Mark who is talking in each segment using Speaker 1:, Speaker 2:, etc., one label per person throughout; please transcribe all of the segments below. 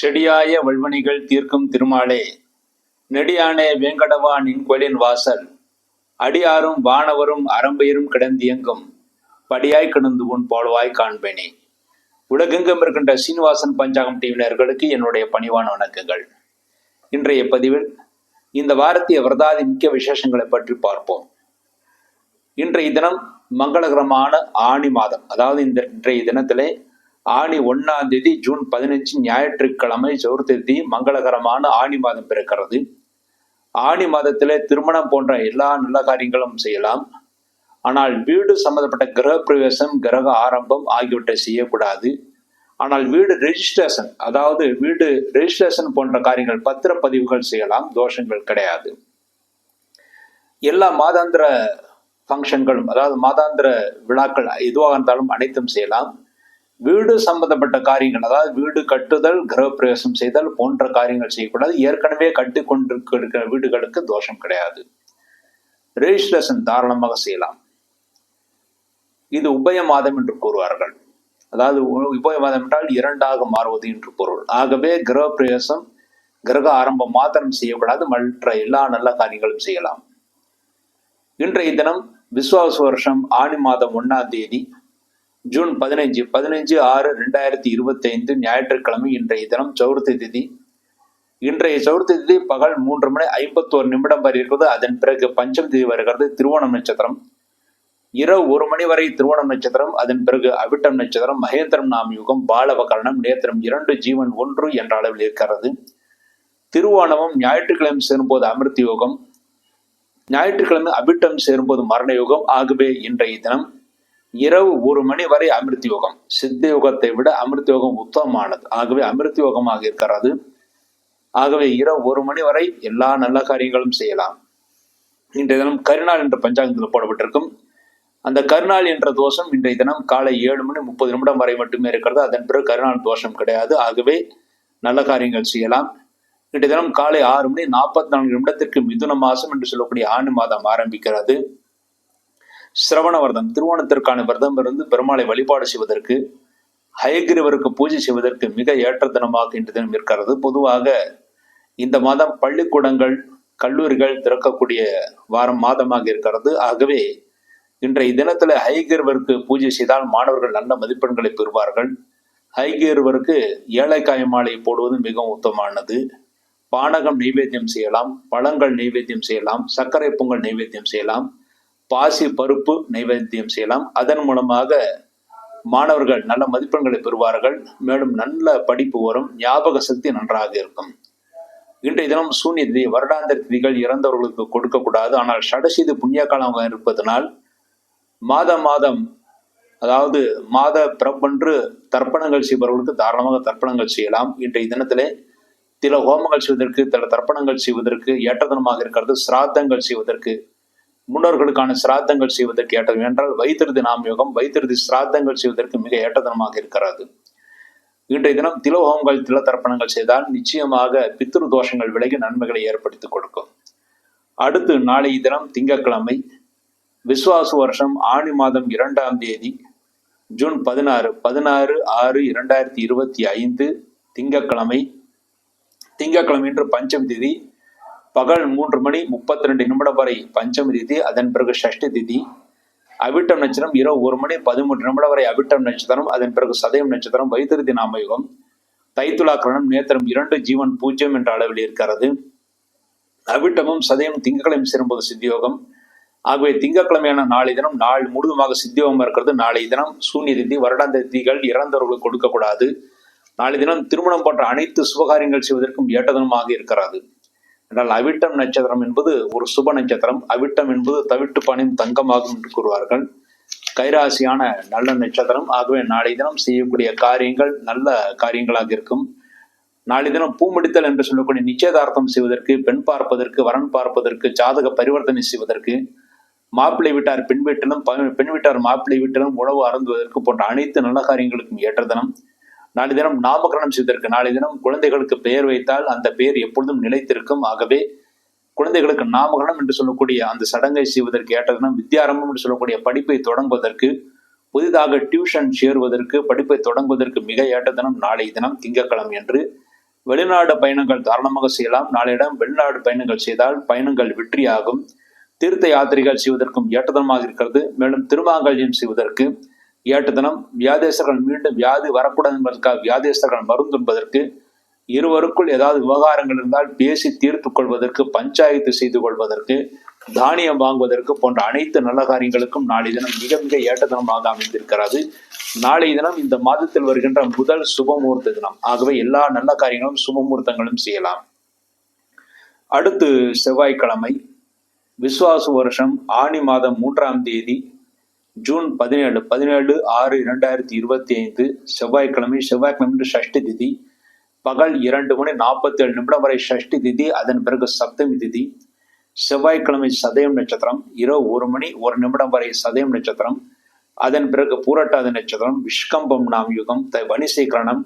Speaker 1: செடியாய வல்வனிகள் தீர்க்கும் திருமாலே. நெடியானே வேங்கடவா நின் கோயிலின் வாசல். அடியாரும் வானவரும் அரம்பையரும் கிடந்தியங்கும். படியாய் கிடந்து உன் போலவாய் காண்பேனே. உலகெங்கும் இருக்கின்ற சீனிவாசன் பஞ்சாகம் டிவினர்களுக்கு என்னுடைய பணிவான வணக்கங்கள். இன்றைய பதிவில் இந்த வாரத்திய விரதாதி முக்கிய விசேஷங்களை பற்றி பார்ப்போம். இன்றைய தினம் மங்களகரமான ஆணி மாதம் அதாவது இந்த இன்றைய தினத்திலே ஆணி ஒன்னாம் தேதி ஜூன் பதினஞ்சு ஞாயிற்றுக்கிழமை சதுர்த்தி மங்களகரமான ஆணி மாதம் பிறக்கிறது. ஆணி மாதத்திலே திருமணம் போன்ற எல்லா நல்ல காரியங்களும் செய்யலாம். ஆனால் வீடு சம்பந்தப்பட்ட கிரக பிரவேசம் கிரக ஆரம்பம் ஆகியவற்றை செய்யக்கூடாது. ஆனால் வீடு ரெஜிஸ்ட்ரேஷன் அதாவது வீடு ரெஜிஸ்ட்ரேஷன் போன்ற காரியங்கள் பத்திரப்பதிவுகள் செய்யலாம் தோஷங்கள் கிடையாது. எல்லா மாதாந்திர ஃபங்க்ஷன்களும் அதாவது மாதாந்திர விழாக்கள் எதுவாக இருந்தாலும் அனைத்தும் செய்யலாம். வீடு சம்பந்தப்பட்ட காரியங்கள் அதாவது வீடு கட்டுதல் கிரகப்பிரவேசம் செய்தல் போன்ற காரியங்கள் செய்யக்கூடாது. ஏற்கனவே கட்டி கொண்டிருக்கிற வீடுகளுக்கு தோஷம் கிடையாது. ரெஜிஸ்ட்ரேஷன் தாராளமாக செய்யலாம். இது உபய மாதம் என்று கூறுவார்கள். அதாவது உ- உபய மாதம் என்றால் இரண்டாக மாறுவது என்று பொருள். ஆகவே கிரகப்பிரவேசம் கிரக ஆரம்பம் மாத்திரம் செய்யக்கூடாது. மற்ற எல்லா நல்ல காரியங்களும் செய்யலாம். இன்றைய தினம் விஸ்வாச வருஷம் ஆணி மாதம் ஒன்னாம் தேதி ஜூன் பதினைஞ்சு பதினைஞ்சு ஆறு ரெண்டாயிரத்தி இருபத்தைந்து ஞாயிற்றுக்கிழமை இன்றைய தினம் சௌர்த்தி திதி. இன்றைய சௌர்த்தி திதி பகல் மூன்று மணி ஐம்பத்தோரு நிமிடம் வரை இருக்கிறது அதன் பிறகு பஞ்சம் திதி வருகிறது திருவோணம் நட்சத்திரம். இரவு ஒரு மணி வரை திருவோணம் நட்சத்திரம் அதன் பிறகு அவிட்டம் நட்சத்திரம் மகேந்திரம் நாம் யுகம் பாலவகரணம் நேத்திரம் இரண்டு ஜீவன் ஒன்று என்ற அளவில் இருக்கிறது. திருவோணமும் ஞாயிற்றுக்கிழமை சேரும்போது அமிர்த யோகம் ஞாயிற்றுக்கிழமை அபிட்டம் சேரும்போது மரண யோகம் ஆகவே இன்றைய தினம். இரவு ஒரு மணி வரை அமிர்த யோகம். சித்த யோகத்தை விட அமிர்த யோகம் உத்தமமானது. ஆகவே அமிர்த யோகமாக இருக்கிறது. ஆகவே இரவு ஒரு மணி வரை எல்லா நல்ல காரியங்களும் செய்யலாம். இன்றைய தினம் கருநாள் என்ற பஞ்சாங்கத்தில் போடப்பட்டிருக்கும். அந்த கருநாள் என்ற தோஷம் இன்றைய தினம் காலை ஏழு மணி முப்பது நிமிடம் வரை மட்டுமே இருக்கிறது. அதன் பிறகு கருநாள் தோஷம் கிடையாது. ஆகவே நல்ல காரியங்கள் செய்யலாம். இன்றைய தினம் காலை ஆறு மணி நாற்பத்தி நான்கு நிமிடத்திற்கு மிதுன மாசம் என்று சொல்லக்கூடிய ஆண்டு மாதம் ஆரம்பிக்கிறது. சிரவண விரதம் திருவோணத்திற்கான விரதம் இருந்து பெருமாளை வழிபாடு செய்வதற்கு ஹயகிரிவருக்கு பூஜை செய்வதற்கு மிக ஏற்ற தினமாக இன்று தினம் இருக்கிறது. பொதுவாக இந்த மாதம் பள்ளிக்கூடங்கள் கல்லூரிகள் திறக்கக்கூடிய வாரம் மாதமாக இருக்கிறது. ஆகவே இன்றைய தினத்தில் ஹைகிரிவருக்கு பூஜை செய்தால் மாணவர்கள் நல்ல மதிப்பெண்களை பெறுவார்கள். ஹைகிரிவருக்கு ஏழைக்காய மாலை போடுவது மிகவும் உத்தமானது பானகம் நைவேத்தியம் செய்யலாம் பழங்கள் நைவேத்தியம் செய்யலாம் சர்க்கரை பொங்கல் நைவேத்தியம் செய்யலாம். பாசி பருப்பு நைவேத்தியம் செய்யலாம். அதன் மூலமாக மாணவர்கள் நல்ல மதிப்பெண்களை பெறுவார்கள். மேலும் நல்ல படிப்பு வரும். ஞாபக சக்தி நன்றாக இருக்கும். இன்றைய தினம் சூன்ய திதி வருடாந்திர திதிகள் இறந்தவர்களுக்கு கொடுக்கக்கூடாது. ஆனால் சடசீது புண்ணிய காலமாக இருப்பதனால் மாதம் மாதம் அதாவது மாத பிறப்பன்று தர்ப்பணங்கள் செய்பவர்களுக்கு தாராளமாக தர்ப்பணங்கள் செய்யலாம். இன்றைய தினத்திலே சில ஹோமங்கள் செய்வதற்கு சில தர்ப்பணங்கள் செய்வதற்கு ஏற்றதனமாக இருக்கிறது சிராத்தங்கள் செய்வதற்கு முன்னோர்களுக்கான சிராத்தங்கள் செய்வதற்கு ஏற்றது என்றால் வைத்திருதி நாம் யோகம் வைத்திருதி சிராத்தங்கள் செய்வதற்கு மிக ஏற்றதனமாக இருக்கிறது. இன்றைய தினம் திலோகங்கள் திலத்தர்ப்பணங்கள் செய்தால் நிச்சயமாக பித்ரு தோஷங்கள் விலகி நன்மைகளை ஏற்படுத்தி கொடுக்கும். அடுத்து நாளைய தினம் திங்கட்கிழமை விஸ்வாசு வருஷம் ஆணி மாதம் இரண்டாம் தேதி ஜூன் பதினாறு பதினாறு ஆறு இரண்டாயிரத்தி இருபத்தி ஐந்து திங்கட்கிழமை. திங்கட்கிழமை இன்று பஞ்சம் தேதி பகல் மூன்று மணி முப்பத்தி ரெண்டு நிமிடம் வரை பஞ்சமி திதி அதன் பிறகு ஷஷ்டி திதி. அவிட்டம் நட்சத்திரம் இரவு ஒரு மணி பதிமூன்று நிமிடம் வரை அவிட்டம் நட்சத்திரம் அதன் பிறகு சதயம் நட்சத்திரம் வைத்திருதி நாமயோகம் தைத்துலாக்கரணம் நேத்திரம் இரண்டு ஜீவன் பூஜ்யம் என்ற அளவில் இருக்கிறது. அவிட்டமும் சதயம் திங்கட்கிழமை சேரும்போது சித்தியோகம். ஆகவே திங்கட்கிழமையான நாளை தினம் நாள் முழுவதுமாக சித்தியோகம் இருக்கிறது. நாளை தினம் சூன்ய திதி வருடாந்த திதிகள் இறந்தவர்களுக்கு கொடுக்கக்கூடாது. நாளை தினம் திருமணம் போன்ற அனைத்து சுபகாரியங்கள் செய்வதற்கும் ஏற்றதனமாக இருக்கிறது. என்றால் அவிட்டம் நட்சத்திரம் என்பது ஒரு சுப நட்சத்திரம். அவிட்டம் என்பது தவிட்டு பணியும் தங்கமாகும் என்று கூறுவார்கள். கைராசியான நல்ல நட்சத்திரம். ஆகவே நாளை தினம் செய்யக்கூடிய காரியங்கள் நல்ல காரியங்களாக இருக்கும். நாளை தினம் பூமிடித்தல் என்று சொல்லக்கூடிய நிச்சயதார்த்தம் செய்வதற்கு பெண் பார்ப்பதற்கு வரன் பார்ப்பதற்கு ஜாதக பரிவர்த்தனை செய்வதற்கு மாப்பிள்ளை வீட்டார் பெண் வீட்டிலும் பெண் வீட்டார் மாப்பிள்ளை வீட்டிலும் உணவு அருந்துவதற்கு போன்ற அனைத்து நல்ல காரியங்களுக்கும் ஏற்ற தினம் நாளை தினம் நாமகரணம் செய்வதற்கு நாளை தினம் குழந்தைகளுக்கு பெயர் வைத்தால் அந்த பெயர் எப்பொழுதும் நிலைத்திருக்கும். ஆகவே குழந்தைகளுக்கு நாமகரணம் என்று சொல்லக்கூடிய அந்த சடங்கை செய்வதற்கு ஏற்றதினம் வித்யாரம்பம் என்று சொல்லக்கூடிய படிப்பை தொடங்குவதற்கு புதிதாக டியூஷன் சேருவதற்கு படிப்பை தொடங்குவதற்கு மிக ஏற்ற தினம் நாளை தினம் திங்கட்கிழமை என்று வெளிநாடு பயணங்கள் தாராளமாக செய்யலாம். நாளையிடம் வெளிநாடு பயணங்கள் செய்தால் பயணங்கள் வெற்றியாகும். தீர்த்த யாத்திரைகள் செய்வதற்கும் ஏற்றதனமாக இருக்கிறது. மேலும் திருமாங்கல்யம் செய்வதற்கு ஏற்றதனம் வியாதேசர்கள் மீண்டும் வியாதி வரக்கூடாது என்பதற்காக வியாதேசர்கள் மருந்து என்பதற்கு இருவருக்குள் ஏதாவது விவகாரங்கள் இருந்தால் பேசி தீர்த்து கொள்வதற்கு பஞ்சாயத்து செய்து கொள்வதற்கு தானியம் வாங்குவதற்கு போன்ற அனைத்து நல்ல காரியங்களுக்கும் நாளை தினம் மிக மிக ஏற்றதனமாக அமைந்திருக்கிறது. நாளைய தினம் இந்த மாதத்தில் வருகின்ற முதல் சுபமுகூர்த்த தினம். ஆகவே எல்லா நல்ல காரியங்களும் சுபமுகூர்த்தங்களும் செய்யலாம். அடுத்து செவ்வாய்க்கிழமை. விசுவாச வருஷம் ஆணி மாதம் மூன்றாம் தேதி. ஜூன் பதினேழு பதினேழு ஆறு இரண்டாயிரத்தி இருபத்தி ஐந்து செவ்வாய்க்கிழமை செவ்வாய்க்கிழமை சஷ்டி திதி பகல் இரண்டு மணி நாற்பத்தி ஏழு நிமிடம் வரை சஷ்டி திதி அதன் பிறகு சப்தமி திதி செவ்வாய்க்கிழமை சதயம் நட்சத்திரம் இரவு ஒரு மணி ஒரு நிமிடம் வரை சதயம் நட்சத்திரம் அதன் பிறகு பூரட்டாதி நட்சத்திரம் விஷ்கம்பம் நாம் யுகம் த வணிசீகரணம்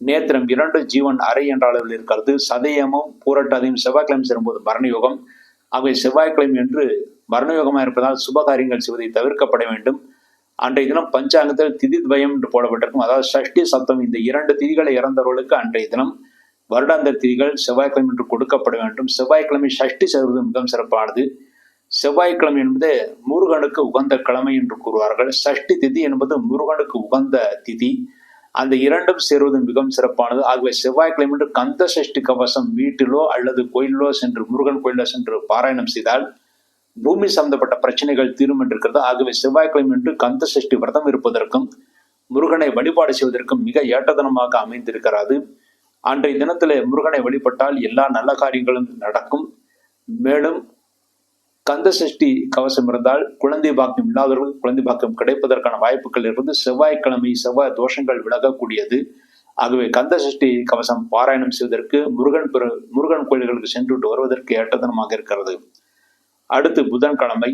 Speaker 1: நேத்திரம் இரண்டு ஜீவன் அறை என்ற அளவில் இருக்கிறது சதயமும் பூரட்டாதையும் செவ்வாய்க்கிழமை சேரும்போது மரணயோகம் அவை செவ்வாய்க்கிழமை என்று மரணயோகமாக இருப்பதால் சுப காரியங்கள் செய்வதை தவிர்க்கப்பட வேண்டும். அன்றைய தினம் பஞ்சாங்கத்தில் திதி துவயம் என்று போடப்பட்டிருக்கும். அதாவது சஷ்டி சப்தம் இந்த இரண்டு திதிகளை இறந்தவர்களுக்கு அன்றைய தினம் வருடாந்த திதிகள் செவ்வாய்க்கிழமை என்று கொடுக்கப்பட வேண்டும். செவ்வாய்க்கிழமை சஷ்டி செய்வது மிகவும் சிறப்பானது. செவ்வாய்க்கிழமை என்பது முருகனுக்கு உகந்த கிழமை என்று கூறுவார்கள். சஷ்டி திதி என்பது முருகனுக்கு உகந்த திதி. அந்த இரண்டும் சேருவது மிகவும் சிறப்பானது. ஆகவே செவ்வாய்க்கிழமை கந்த சஷ்டி கவசம் வீட்டிலோ அல்லது கோயிலோ சென்று முருகன் கோயிலோ சென்று பாராயணம் செய்தால் பூமி சம்பந்தப்பட்ட பிரச்சனைகள் தீரும் என்று இருக்கிறது ஆகவே செவ்வாய்க்கிழமை என்று கந்த சஷ்டி விரதம் இருப்பதற்கும் முருகனை வழிபாடு செய்வதற்கும் மிக ஏற்றதனமாக அமைந்திருக்கிறது. அன்றைய தினத்திலே முருகனை வழிபட்டால் எல்லா நல்ல காரியங்களும் நடக்கும். மேலும் கந்த சஷ்டி கவசம் இருந்தால் குழந்தை பாக்கியம் இல்லாதவர்கள் குழந்தை பாக்கியம் கிடைப்பதற்கான வாய்ப்புகள் இருந்து செவ்வாய்க்கிழமை செவ்வாய் தோஷங்கள் விலகக்கூடியது. ஆகவே கந்த சஷ்டி கவசம் பாராயணம் செய்வதற்கு முருகன் பிற முருகன் கோயில்களுக்கு சென்று வருவதற்கு ஏற்றதனமாக இருக்கிறது. அடுத்து புதன்கிழமை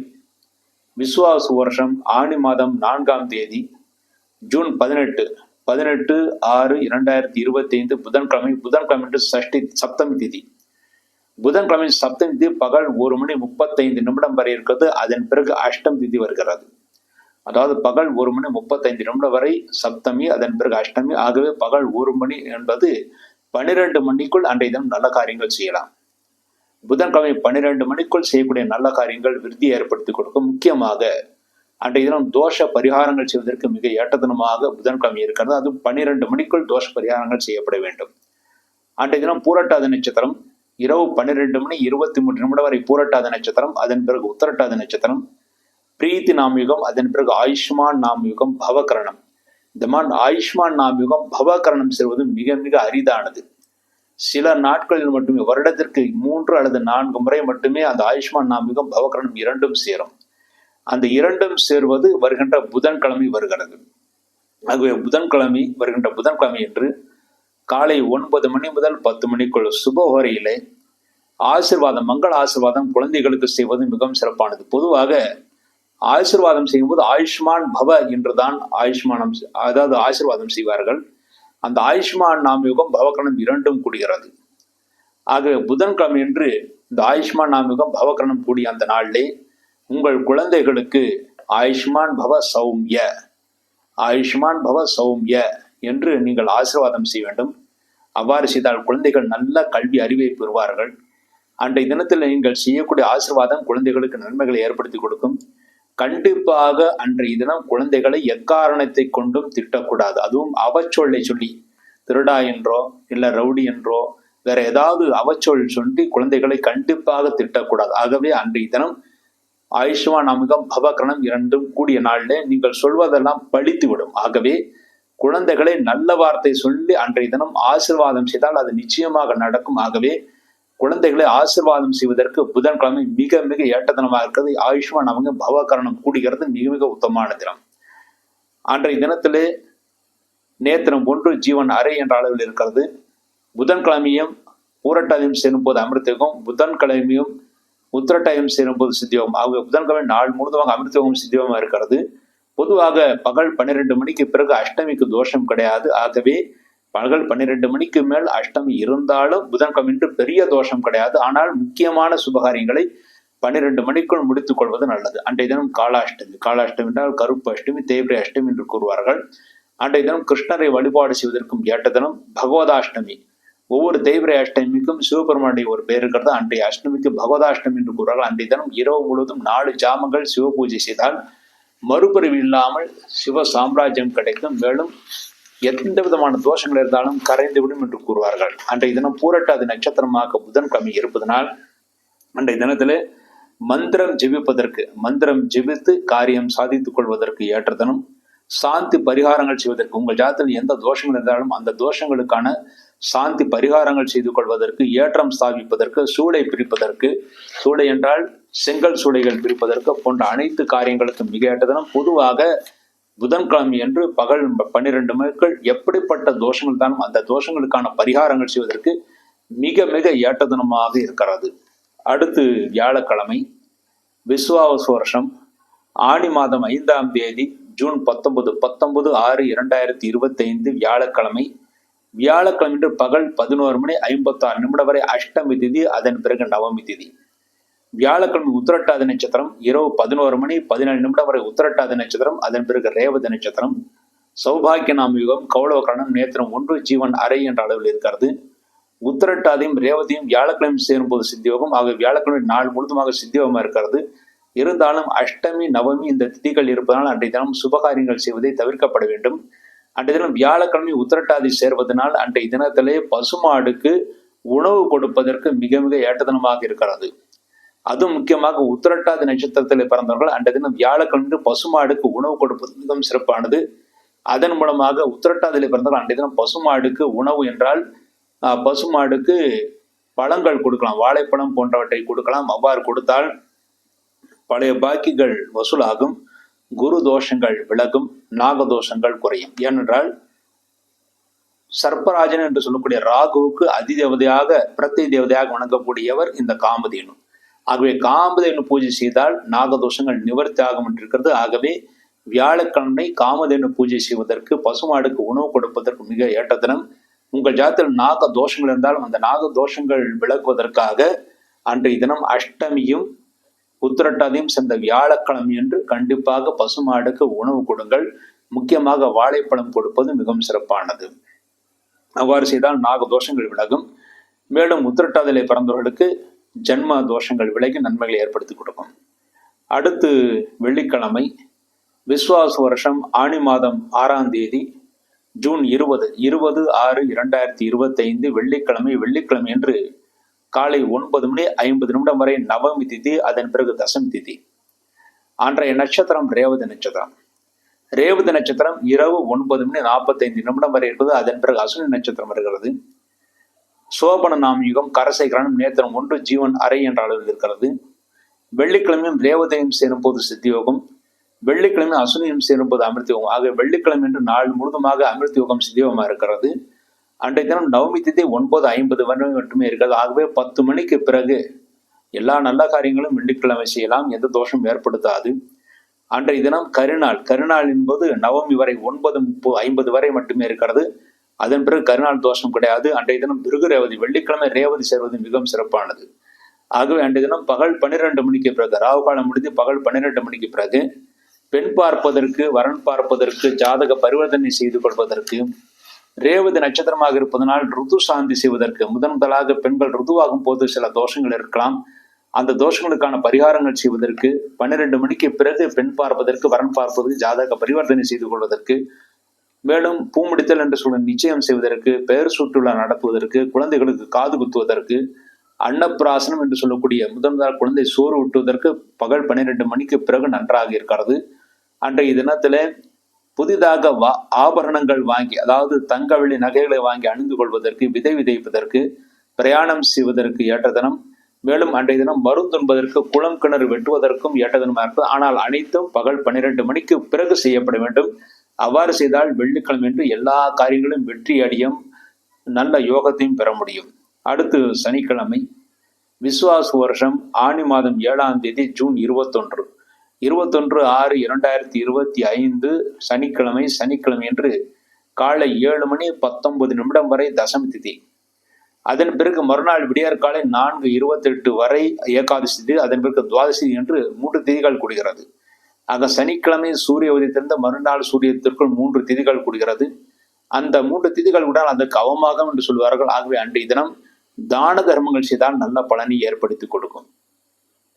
Speaker 1: விசுவாச வருஷம் ஆணி மாதம் நான்காம் தேதி ஜூன் பதினெட்டு பதினெட்டு ஆறு இரண்டாயிரத்தி இருபத்தி ஐந்து புதன்கிழமை புதன்கிழமை சஷ்டி சப்தமி திதி. புதன்கிழமை சப்தம் திதி பகல் ஒரு மணி முப்பத்தைந்து நிமிடம் வரை இருக்கிறது. அதன் பிறகு அஷ்டம் திதி வருகிறது. அதாவது பகல் ஒரு மணி முப்பத்தைந்து நிமிடம் வரை சப்தமி அதன் பிறகு அஷ்டமி. ஆகவே பகல் ஒரு மணி என்பது பனிரெண்டு மணிக்குள் அன்றைய தினம் நல்ல காரியங்கள் செய்யலாம். புதன்கிழமை பன்னிரெண்டு மணிக்குள் செய்யக்கூடிய நல்ல காரியங்கள் விருத்தி ஏற்படுத்தி கொடுக்கும். முக்கியமாக அன்றைய தினம் தோஷ பரிகாரங்கள் செய்வதற்கு மிக ஏற்றதனமாக புதன்கிழமை இருக்கிறது. அது பன்னிரெண்டு மணிக்குள் தோஷ பரிகாரங்கள் செய்யப்பட வேண்டும். அன்றைய தினம் பூரட்டாத நட்சத்திரம் இரவு பன்னிரெண்டு மணி இருபத்தி மூன்று நிமிடம் வரை பூரட்டாத நட்சத்திரம் அதன் பிறகு உத்தரட்டாத நட்சத்திரம் பிரீத்தி நாமயுகம் அதன் பிறகு ஆயுஷ்மான் நாமயுகம் பவகரணம். இந்த மாதிரி ஆயுஷ்மான் நாமயுகம் பவகரணம் செல்வது மிக மிக அரிதானது. சில நாட்களில் மட்டுமே வருடத்திற்கு மூன்று அல்லது நான்கு முறை மட்டுமே அந்த ஆயுஷ்மான் நாமயுகம் பவகரணம் இரண்டும் சேரும். அந்த இரண்டும் சேர்வது வருகின்ற புதன்கிழமை வருகிறது. ஆகவே புதன்கிழமை வருகின்ற புதன்கிழமை என்று காலை ஒன்பது மணி முதல் பத்து மணிக்குள் சுபஹோரையிலே ஆசிர்வாதம் மங்கள ஆசிர்வாதம் குழந்தைகளுக்கு செய்வது மிகவும் சிறப்பானது. பொதுவாக ஆசிர்வாதம் செய்யும்போது ஆயுஷ்மான் பவ என்றுதான் ஆயுஷ்மானம் அதாவது ஆசிர்வாதம் செய்வார்கள். அந்த ஆயுஷ்மான் நாமயுகம் பவகரணம் இரண்டும் கூடுகிறது. ஆக புதன்கிழமை என்று இந்த ஆயுஷ்மான் நாமயுகம் பவகரணம் கூடிய அந்த நாளிலே உங்கள் குழந்தைகளுக்கு ஆயுஷ்மான் பவ சௌமிய ஆயுஷ்மான் பவ சௌமிய என்று நீங்கள் ஆசிர்வாதம் செய்ய வேண்டும். அவ்வாறு செய்தால் குழந்தைகள் நல்ல கல்வி அறிவை பெறுவார்கள். அன்றைய தினத்தில் நீங்கள் செய்யக்கூடிய ஆசீர்வாதம் குழந்தைகளுக்கு நன்மைகளை ஏற்படுத்தி கொடுக்கும். கண்டிப்பாக அன்றைய தினம் குழந்தைகளை எக்காரணத்தை கொண்டும் திட்டக்கூடாது. அதுவும் அவச்சொல்லை சொல்லி திருடா என்றோ இல்லை ரவுடி என்றோ வேற ஏதாவது அவச்சொல் சொல்லி குழந்தைகளை கண்டிப்பாக திட்டக்கூடாது. ஆகவே அன்றைய தினம் ஆயுஷ்மான் அமுகம் பவகரணம் இரண்டும் கூடிய நாளில் நீங்கள் சொல்வதெல்லாம் பழித்து விடும் ஆகவே குழந்தைகளை நல்ல வார்த்தை சொல்லி அன்றைய தினம் ஆசிர்வாதம் செய்தால் அது நிச்சயமாக நடக்கும். ஆகவே குழந்தைகளை ஆசிர்வாதம் செய்வதற்கு புதன்கிழமை மிக மிக ஏட்டதனமாக இருக்கிறது. ஆயுஷ்மான் அவங்க பவகரணம் கூடுகிறது. மிக மிக உத்தமான தினம். அன்றைய தினத்திலே நேத்திரம் ஒன்று ஜீவன் அறை என்ற அளவில் இருக்கிறது. புதன்கிழமையும் பூரட்டாதியும் சேரும் போது அமிர்தகம் புதன்கிழமையும் உத்திரட்டாயம் சேரும்போது சித்தியோகம். அவங்க புதன்கிழமை நாள் முழுதுமாக அமிர்தயோகம் சித்தியோகமாக இருக்கிறது. பொதுவாக பகல் பன்னிரெண்டு மணிக்கு பிறகு அஷ்டமிக்கு தோஷம் கிடையாது. ஆகவே பகல் பன்னிரெண்டு மணிக்கு மேல் அஷ்டமி இருந்தாலும் புதன்கிழமை என்று பெரிய தோஷம் கிடையாது. ஆனால் முக்கியமான சுபகாரியங்களை பன்னிரெண்டு மணிக்குள் முடித்துக் கொள்வது நல்லது. அன்றைய தினம் காலாஷ்டமி. காலாஷ்டமி என்றால் கருப்பு அஷ்டமி தேவரை அஷ்டமி என்று கூறுவார்கள். அன்றைய தினம் கிருஷ்ணரை வழிபாடு செய்வதற்கும் ஏற்ற தினம் பகவதாஷ்டமி. ஒவ்வொரு தெய்வரை அஷ்டமிக்கும் சிவபெருமானுடைய ஒரு பேர் இருக்கிறது. அன்றைய அஷ்டமிக்கு பகவதாஷ்டமி என்று கூறுவார்கள். அன்றைய தினம் இரவு முழுவதும் நாலு ஜாமங்கள் சிவ பூஜை செய்தால் மறுபிறவி இல்லாமல் சிவ சாம்ராஜ்யம் கிடைக்கும். மேலும் எந்த விதமான தோஷங்கள் இருந்தாலும் கரைந்துவிடும் என்று கூறுவார்கள். அன்றைய தினம் பூரட்டாதி நட்சத்திரமாக புதன்கிழமை இருப்பதனால் அன்றைய தினத்தில் மந்திரம் ஜெபிப்பதற்கு மந்திரம் ஜெபித்து காரியம் சாதித்துக் கொள்வதற்கு ஏற்ற தினம் சாந்தி பரிகாரங்கள் செய்வதற்கு உங்கள் ஜாதத்தில் எந்த தோஷங்கள் இருந்தாலும் அந்த தோஷங்களுக்கான சாந்தி பரிகாரங்கள் செய்து கொள்வதற்கு ஏற்றம் ஸ்தாபிப்பதற்கு சூளை பிரிப்பதற்கு சூளை என்றால் செங்கல் சூளைகள் பிரிப்பதற்கு போன்ற அனைத்து காரியங்களுக்கும் மிக ஏற்ற தினம் பொதுவாக புதன்கிழமை என்று பகல் பன்னிரண்டு மணிக்கள் எப்படிப்பட்ட தோஷங்கள் தான் அந்த தோஷங்களுக்கான பரிகாரங்கள் செய்வதற்கு மிக மிக ஏற்றதனமாக இருக்கிறது. அடுத்து வியாழக்கிழமை விஸ்வாவச வருஷம் ஆடி மாதம் ஐந்தாம் தேதி ஜூன் பத்தொன்பது பத்தொன்பது ஆறு இரண்டாயிரத்தி இருபத்தி ஐந்து வியாழக்கிழமை வியாழக்கிழமை பகல் பதினோரு மணி ஐம்பத்தாறு நிமிடம் வரை அஷ்டமி திதி அதன் பிறகு நவமி திதி. வியாழக்கிழமை உத்திரட்டாதி நட்சத்திரம் இரவு பதினோரு மணி பதினேழு நிமிடம் வரை உத்திரட்டாதி நட்சத்திரம் அதன் பிறகு ரேவதி நட்சத்திரம். சௌபாகிய நாமயுகம் கௌளவகரணம் நேத்திரம் ஒன்று ஜீவன் அறை என்ற அளவில் இருக்கிறது. உத்திரட்டாதியும் ரேவதியும் வியாழக்கிழமை சேரும்போது சித்தியோகம் ஆக வியாழக்கிழமை நாள் முழுதுமாக சித்தியோகமாக இருக்கிறது. இருந்தாலும் அஷ்டமி நவமி இந்த திதிகள் இருப்பதனால் அன்றைய தினம் சுபகாரியங்கள் செய்வதை தவிர்க்கப்பட வேண்டும். அன்றைய தினம் வியாழக்கிழமை உத்திரட்டாதி சேர்வதனால் அன்றைய தினத்திலே பசுமாடுக்கு உணவு கொடுப்பதற்கு மிக மிக ஏற்றதனமாக இருக்கிறது. அதுவும் முக்கியமாக உத்திரட்டாதி நட்சத்திரத்தில் பிறந்தவர்கள் அன்றைய தினம் வியாழக்கிழமை பசுமாடுக்கு உணவு கொடுப்பது மிகவும் சிறப்பானது. அதன் மூலமாக உத்திரட்டாதியில் பிறந்தவர்கள் அன்றைய தினம் பசுமாடுக்கு உணவு என்றால் ஆஹ், பசுமாடுக்கு பழங்கள் கொடுக்கலாம். வாழைப்பழம் போன்றவற்றை கொடுக்கலாம். அவ்வாறு கொடுத்தால் பழைய பாக்கிகள் வசூலாகும். குரு தோஷங்கள் விலகும். நாக தோஷங்கள் குறையும். ஏனென்றால் சர்ப்பராஜன் என்று சொல்லக்கூடிய ராகுவுக்கு அதிதேவதையாக பிரத்தை தேவதையாக வணங்கக்கூடியவர் இந்த காமதேனு. ஆகவே காமதேனு பூஜை செய்தால் நாகதோஷங்கள் நிவர்த்தி ஆகும் என்று இருக்கிறது ஆகவே வியாழக்கிழமை காமதேனு பூஜை செய்வதற்கு பசுமாடுக்கு உணவு கொடுப்பதற்கு மிக ஏற்ற தினம். உங்கள் ஜாதத்தில் நாக தோஷங்கள் இருந்தாலும் அந்த நாக தோஷங்கள் விலகுவதற்காக அன்றைய தினம் அஷ்டமியும் உத்திரட்டாதியும் சேர்ந்த வியாழக்கிழமை என்று கண்டிப்பாக பசுமாடுக்கு உணவு கொடுங்கள். முக்கியமாக வாழைப்பழம் கொடுப்பது மிகவும் சிறப்பானது. அவ்வாறு செய்தால் நாக தோஷங்கள் விலகும். மேலும் உத்திரட்டாதலை பிறந்தவர்களுக்கு ஜென்ம தோஷங்கள் விலகி நன்மைகளை ஏற்படுத்தி கொடுக்கும். அடுத்து வெள்ளிக்கிழமை விஸ்வாச வருஷம் ஆணி மாதம் ஆறாம் தேதி ஜூன் இருபது இருபது ஆறு இரண்டாயிரத்தி இருபத்தைந்து வெள்ளிக்கிழமை வெள்ளிக்கிழமை என்று காலை ஒன்பது மணி ஐம்பது நிமிடம் வரை நவமி திதி அதன் பிறகு தசமி திதி. அன்றைய நட்சத்திரம் ரேவதி நட்சத்திரம். ரேவதி நட்சத்திரம் இரவு ஒன்பது மணி நாற்பத்தைந்து நிமிடம் வரை இருப்பது அதன் பிறகு அசுனி நட்சத்திரம் வருகிறது. சோபன நாமயுகம் கரசை கிரணம் நேத்திரம் ஒன்று ஜீவன் அறை என்ற அளவில் இருக்கிறது. வெள்ளிக்கிழமையும் ரேவதையும் சேரும்போது சித்தியோகம். வெள்ளிக்கிழமை அசுனியும் சேரும்போது அமிர்த யோகம் ஆக வெள்ளிக்கிழமை என்று நாள் முழுதுமாக அமிர்த யோகம் சித்தியோகமாக இருக்கிறது. அன்றைய தினம் நவமி திதி ஒன்பது ஐம்பது வரை மட்டுமே இருக்கிறது. ஆகவே பத்து மணிக்கு பிறகு எல்லா நல்ல காரியங்களும் வெள்ளிக்கிழமை செய்யலாம். எந்த தோஷம் ஏற்படுத்தாது. அன்றைய தினம் கருநாள். கருநாள் என்பது நவமி வரை ஒன்பது முப்பது ஐம்பது வரை மட்டுமே இருக்கிறது. அதன் பிறகு கருணாள் தோஷம் கிடையாது. அன்றைய தினம் பிருகு ரேவதி வெள்ளிக்கிழமை ரேவதி சேர்வது மிகவும் சிறப்பானது. ஆகவே அன்றைய தினம் பகல் பன்னிரெண்டு மணிக்கு பிறகு ராகு காலம் முடிந்து பகல் பன்னிரெண்டு மணிக்கு பிறகு பெண் பார்ப்பதற்கு வரன் பார்ப்பதற்கு ஜாதக பரிவர்த்தனை செய்து கொள்வதற்கு ரேவதி நட்சத்திரமாக இருப்பதனால் ருது சாந்தி செய்வதற்கு முதன் முதலாக பெண்கள் ருதுவாகும் போது சில தோஷங்கள் இருக்கலாம். அந்த தோஷங்களுக்கான பரிகாரங்கள் செய்வதற்கு பன்னிரெண்டு மணிக்கு பிறகு பெண் பார்ப்பதற்கு வரன் பார்ப்பதற்கு ஜாதக பரிவர்த்தனை செய்து கொள்வதற்கு மேலும் பூமுடித்தல் என்று சொல்ல நிச்சயம் செய்வதற்கு பெயர் சுற்றுலா நடத்துவதற்கு குழந்தைகளுக்கு காது குத்துவதற்கு அன்னப்பிராசனம் என்று சொல்லக்கூடிய முதல் முதல் குழந்தை சோறு ஊட்டுவதற்கு பகல் பன்னிரெண்டு மணிக்கு பிறகு நன்றாக இருக்கிறது. அன்றைய தினத்துல புதிதாக வா ஆபரணங்கள் வாங்கி அதாவது தங்க வெள்ளி நகைகளை வாங்கி அணிந்து கொள்வதற்கு விதை விதைப்பதற்கு பிரயாணம் செய்வதற்கு ஏற்ற தினம். மேலும் அன்றைய தினம் மருந்துண்பதற்கு குளம் கிணறு வெட்டுவதற்கும் ஏற்ற தினமாக இருப்பது ஆனால் அனைத்தும் பகல் பன்னிரெண்டு மணிக்கு பிறகு செய்யப்பட வேண்டும். அவ்வாறு செய்தால் வெள்ளிக்கிழமை என்று எல்லா காரியங்களும் வெற்றி அடியும். நல்ல யோகத்தையும் பெற முடியும். அடுத்து சனிக்கிழமை விஸ்வாச வருஷம் ஆணி மாதம் ஏழாம் தேதி ஜூன் இருபத்தொன்று. இருபத்தொன்று ஆறு இரண்டாயிரத்தி இருபத்தி ஐந்து சனிக்கிழமை சனிக்கிழமை என்று காலை ஏழு மணி பத்தொன்பது நிமிடம் வரை தசமி திதி. அதன் பிறகு மறுநாள் விடியற் காலை நான்கு இருபத்தெட்டு வரை ஏகாதசி திதி அதன் பிறகு துவாதசி என்று மூன்று திதிகள் கூடுகிறது. ஆக சனிக்கிழமை சூரிய உதயத்திலிருந்து மறுநாள் சூரியத்திற்குள் மூன்று திதிகள் கூடுகிறது. அந்த மூன்று திதிகள் கூட அதற்கு அவமாகம் என்று சொல்வார்கள். ஆகவே அன்றைய தினம் தான தர்மங்கள் செய்தால் நல்ல பலனை ஏற்படுத்தி கொடுக்கும்.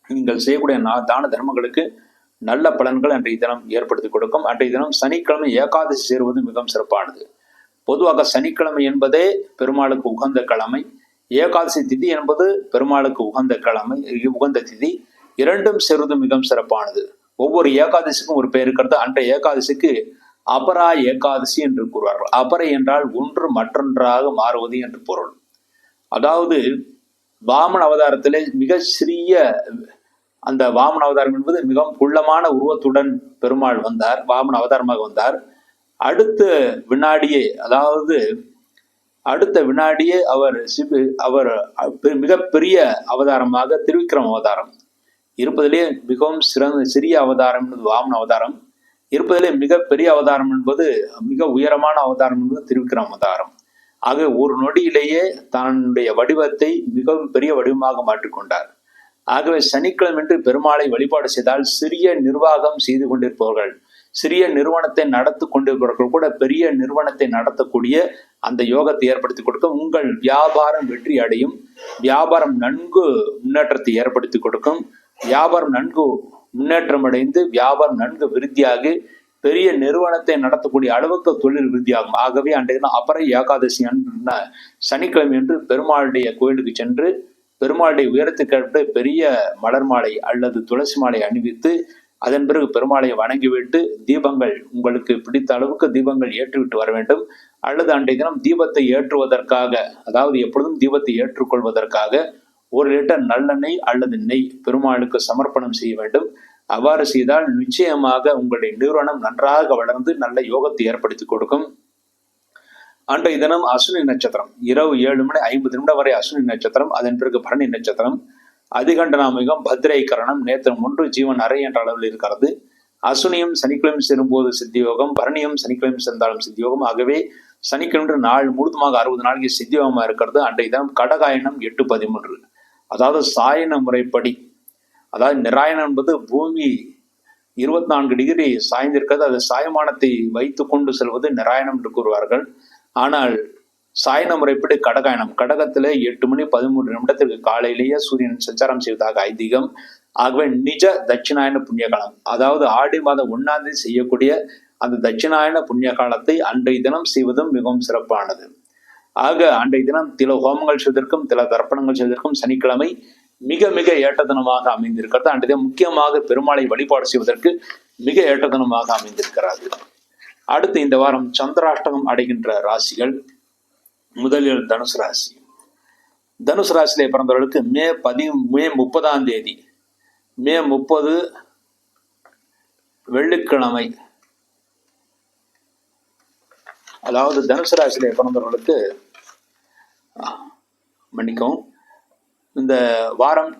Speaker 1: நீங்கள் செய்யக்கூடிய நா- தான தர்மங்களுக்கு நல்ல பலன்கள் அன்றைய தினம் ஏற்படுத்தி கொடுக்கும். அன்றைய தினம் சனிக்கிழமை ஏகாதசி சேருவது மிகவும் சிறப்பானது. பொதுவாக சனிக்கிழமை என்பதே பெருமாளுக்கு உகந்த கிழமை. ஏகாதசி திதி என்பது பெருமாளுக்கு உகந்த கிழமை உகந்த திதி. இரண்டும் சேருவது மிகவும் சிறப்பானது. ஒவ்வொரு ஏகாதசிக்கும் ஒரு பெயர் இருக்கிறது. அன்றைய ஏகாதசிக்கு அபரா ஏகாதசி என்று கூறுவார்கள். அபரை என்றால் ஒன்று மற்றொன்றாக மாறுவது என்று பொருள். அதாவது வாமன் அவதாரத்திலே மிக சிறிய அந்த வாமன் அவதாரம் என்பது மிகவும் குள்ளமான உருவத்துடன் பெருமாள் வந்தார் வாமன் அவதாரமாக வந்தார். அடுத்த வினாடியே அதாவது அடுத்த வினாடியே அவர் சிவ அவர் மிகப்பெரிய அவதாரமாக திருவிக்ரம் அவதாரம். இருப்பதிலே மிகவும் சிறந்த சிறிய அவதாரம் என்பது வாமன அவதாரம். இருப்பதிலே மிகப்பெரிய அவதாரம் என்பது மிக உயரமான அவதாரம் என்பது திருவிக்ரம அவதாரம். ஆக ஒரு நொடியிலேயே தன்னுடைய வடிவத்தை மிகவும் பெரிய வடிவமாக மாற்றிக்கொண்டார் ஆகவே சனிக்கிழமை என்று பெருமாளை வழிபாடு செய்தால் சிறிய நிர்வாகம் செய்து கொண்டிருப்பவர்கள் சிறிய நிறுவனத்தை நடத்தி கொண்டிருப்பவர்கள் கூட பெரிய நிறுவனத்தை நடத்தக்கூடிய அந்த யோகத்தை ஏற்படுத்தி கொடுக்கும் உங்கள் வியாபாரம் வெற்றி அடையும். வியாபாரம் நன்கு முன்னேற்றத்தை ஏற்படுத்தி கொடுக்கும். வியாபாரம் நன்கு முன்னேற்றம் அடைந்து வியாபாரம் நன்கு விருத்தியாகி பெரிய நிறுவனத்தை நடத்தக்கூடிய அளவுக்கு தொழில் விருத்தியாகும். ஆகவே அன்றைய தினம் அபரை ஏகாதசி அன்று சனிக்கிழமை என்று பெருமாளுடைய கோயிலுக்கு சென்று பெருமாளுடைய உயரத்துக்கேற்ப பெரிய மலர் மாலை அல்லது துளசி மாலை அணிவித்து அதன் பிறகு பெருமாளை வணங்கிவிட்டு தீபங்கள் உங்களுக்கு பிடித்த அளவுக்கு தீபங்கள் ஏற்றிவிட்டு வர வேண்டும். அல்லது அன்றைய தினம் தீபத்தை ஏற்றுவதற்காக அதாவது எப்பொழுதும் தீபத்தை ஏற்றுக்கொள்வதற்காக ஒரு லிட்டர் நல்லெண்ணெய் அல்லது நெய் பெருமாளுக்கு சமர்ப்பணம் செய்ய வேண்டும். அவ்வாறு செய்தால் நிச்சயமாக உங்களுடைய நிறுவனம் நன்றாக வளர்ந்து நல்ல யோகத்தை ஏற்படுத்தி கொடுக்கும். அன்றைய தினம் அஸ்வினி நட்சத்திரம். இரவு ஏழு மணி ஐம்பது நிமிடம் வரை அஸ்வினி நட்சத்திரம் அதன் பிறகு பரணி நட்சத்திரம். அதிகண்டனாமிகம் பத்ரை கரணம் நேத்திரம் ஒன்று ஜீவன் அறை என்ற அளவில் இருக்கிறது. அசுனியும் சனிக்கிழமை சேரும்போது சித்தியோகம் பரணியும் சனிக்கிழமை சேர்ந்தாலும் சித்தியோகம். ஆகவே சனிக்கிழமை நாள் முழுதுமாக அறுபது நாளைக்கு சித்தியோகமாக இருக்கிறது. அன்றைய தினம் கடகாயனம் எட்டு பதிமூன்று. அதாவது சாயன முறைப்படி. அதாவது நிராயணம் என்பது பூமி இருபத்தி நான்கு டிகிரி சாய்ந்திருக்கிறது. அது சாயமானத்தை வைத்து கொண்டு செல்வது நிராயணம் என்று கூறுவார்கள். ஆனால் சாயன முறைப்படி கடகாயணம். கடகத்தில் எட்டு மணி பதிமூன்று நிமிடத்திற்கு காலையிலேயே சூரியன் சஞ்சாரம் செய்வதாக ஐதீகம். ஆகவே நிஜ தட்சிணாயன புண்ணிய காலம் அதாவது ஆடி மாதம் ஒன்னாம் தேதி செய்யக்கூடிய அந்த தட்சிணாயன புண்ணிய காலத்தை அன்றைய தினம் செய்வதும் மிகவும் சிறப்பானது. ஆக அன்றைய தினம் தில ஹோமங்கள் செய்வதற்கும் தில தர்ப்பணங்கள் செய்வதற்கும் சனிக்கிழமை மிக மிக ஏற்றதனமாக அமைந்திருக்கிறது. அன்றைய தினம் முக்கியமாக பெருமாளை வழிபாடு செய்வதற்கு மிக ஏற்றதனமாக அமைந்திருக்கிறார்கள் அடுத்து இந்த வாரம் சந்திராஷ்டகம் அடைகின்ற ராசிகள். முதலில் தனுசு ராசி. தனுசு ராசியிலே பிறந்தவர்களுக்கு மே பதி மே முப்பதாம் தேதி மே முப்பது வெள்ளிக்கிழமை அதாவது தனுசு ராசியிலே பிறந்தவர்களுக்கு மன்னிக்கவும் இந்த வாரம்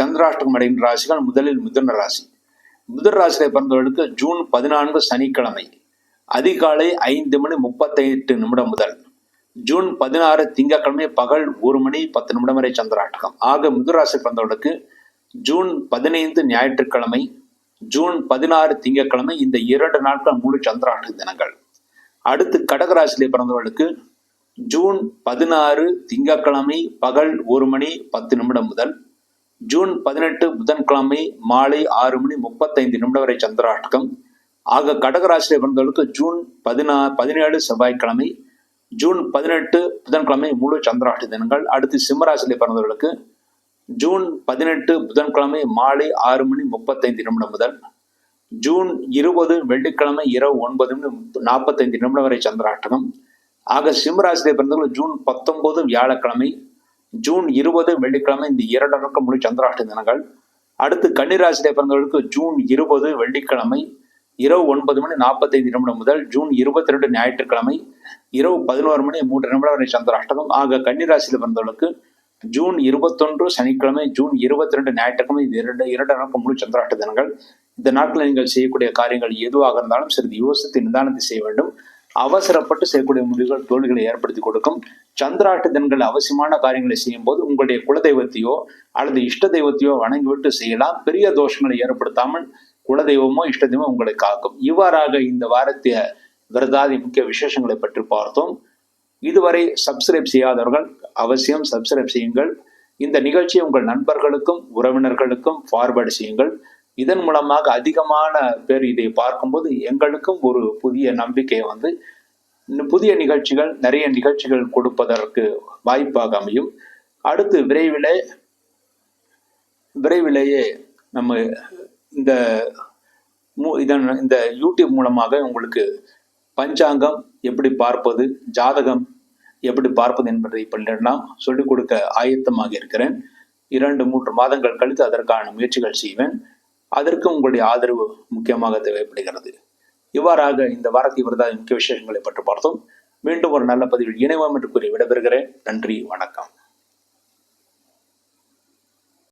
Speaker 1: சந்திராஷ்டகம் அடைகின்ற ராசிகள் முதலில் மிதுன ராசி. மிதுன ராசியில பிறந்தவர்களுக்கு ஜூன் பதினான்கு சனிக்கிழமை அதிகாலை ஐந்து மணி முப்பத்தைந்து நிமிடம் முதல். ஜூன் பதினாறு திங்கட்கிழமை பகல் ஒரு மணி பத்து நிமிடம் வரை சந்திராட்டகம் ஆக மிதுராசி பிறந்தவர்களுக்கு ஜூன் பதினைந்து ஞாயிற்றுக்கிழமை ஜூன் பதினாறு திங்கட்கிழமை இந்த இரண்டு நாட்கள் முழு சந்திராஷ்டக தினங்கள். அடுத்து கடகராசிலே பிறந்தவர்களுக்கு ஜூன் பதினாறு திங்கட்கிழமை பகல் ஒரு மணி பத்து நிமிடம் முதல் ஜூன் பதினெட்டு புதன்கிழமை மாலை ஆறு மணி முப்பத்தைந்து நிமிடம் வரை சந்திராஷ்டகம். ஆக கடகராசியிலே பிறந்தவர்களுக்கு ஜூன் பதினா பதினேழு செவ்வாய்க்கிழமை ஜூன் பதினெட்டு புதன்கிழமை முழு சந்திராஷ்ட தினங்கள். அடுத்து சிம்மராசியிலே பிறந்தவர்களுக்கு ஜூன் பதினெட்டு புதன்கிழமை மாலை ஆறு மணி முப்பத்தைந்து நிமிடம் முதல் ஜூன் இருபது வெள்ளிக்கிழமை இரவு ஒன்பது மணி நாற்பத்தைந்து நிமிடம் வரை சந்திராஷ்டகம் ஆக சிம்மராசியிலே பிறந்தவர்கள் ஜூன் பத்தொன்பது வியாழக்கிழமை. ஜூன் இருபது வெள்ளிக்கிழமை இந்த இரண்டு முழு சந்திராஷ்ட தினங்கள். அடுத்து கன்னிராசியை பிறந்தவர்களுக்கு ஜூன் இருபது வெள்ளிக்கிழமை. இரவு ஒன்பது மணி நாற்பத்தைந்து நிமிடம் முதல் ஜூன் இருபத்தி ரெண்டு ஞாயிற்றுக்கிழமை. இரவு பதினோரு மணி மூன்று நிமிடம் வரை சந்திராஷ்டகம் ஆக கன்னிராசியில் பிறந்தவர்களுக்கு ஜூன் இருபத்தொன்று சனிக்கிழமை ஜூன் இருபத்தி ரெண்டு ஞாயிற்றுக்கிழமை இது இரண்டு இரண்டு நாட்கள் முழு சந்திராஷ்ட தினங்கள். இந்த நாட்களில் நீங்கள் செய்யக்கூடிய காரியங்கள் எதுவாக இருந்தாலும் சிறிது யோசித்து நிதானத்தை செய்ய வேண்டும். அவசரப்பட்டு செய்யக்கூடிய முடிவுகள் தோல்விகளை ஏற்படுத்தி கொடுக்கும். சந்திராட்டு தினங்கள் அவசியமான காரியங்களை செய்யும் போது உங்களுடைய குலதெய்வத்தையோ அல்லது இஷ்ட தெய்வத்தையோ வணங்கிவிட்டு செய்யலாம். பெரிய தோஷங்களை ஏற்படுத்தாமல் குலதெய்வமோ இஷ்ட தெய்வமோ உங்களை காக்கும். இவ்வாறாக இந்த வாரத்திய விரதாதி முக்கிய விசேஷங்களை பற்றி பார்த்தோம். இதுவரை சப்ஸ்கிரைப் செய்யாதவர்கள் அவசியம் சப்ஸ்கிரைப் செய்யுங்கள். இந்த நிகழ்ச்சியை உங்கள் நண்பர்களுக்கும் உறவினர்களுக்கும் ஃபார்வர்டு செய்யுங்கள். இதன் மூலமாக அதிகமான பேர் இதை பார்க்கும்போது எங்களுக்கும் ஒரு புதிய நம்பிக்கையை வந்து புதிய நிகழ்ச்சிகள் நிறைய நிகழ்ச்சிகள் கொடுப்பதற்கு வாய்ப்பாக அமையும். அடுத்து விரைவிலே விரைவிலேயே நம்ம இந்த மு- இதன் இந்த யூடியூப் மூலமாக உங்களுக்கு பஞ்சாங்கம் எப்படி பார்ப்பது ஜாதகம் எப்படி பார்ப்பது என்பதை நான் சொல்லிக் கொடுக்க ஆயத்தமாக இருக்கிறேன். இரண்டு மூன்று மாதங்கள் கழித்து அதற்கான முயற்சிகள் செய்வேன். அதற்கு உங்களுடைய ஆதரவு முக்கியமாக தேவைப்படுகிறது. இவ்வாறாக இந்த வாரத்தை விரதாத முக்கிய விசேஷங்களை பற்றி பார்த்தோம். மீண்டும் ஒரு நல்ல பதிவில் இணைவோம் என்று கூறி விடைபெறுகிறேன். நன்றி வணக்கம்.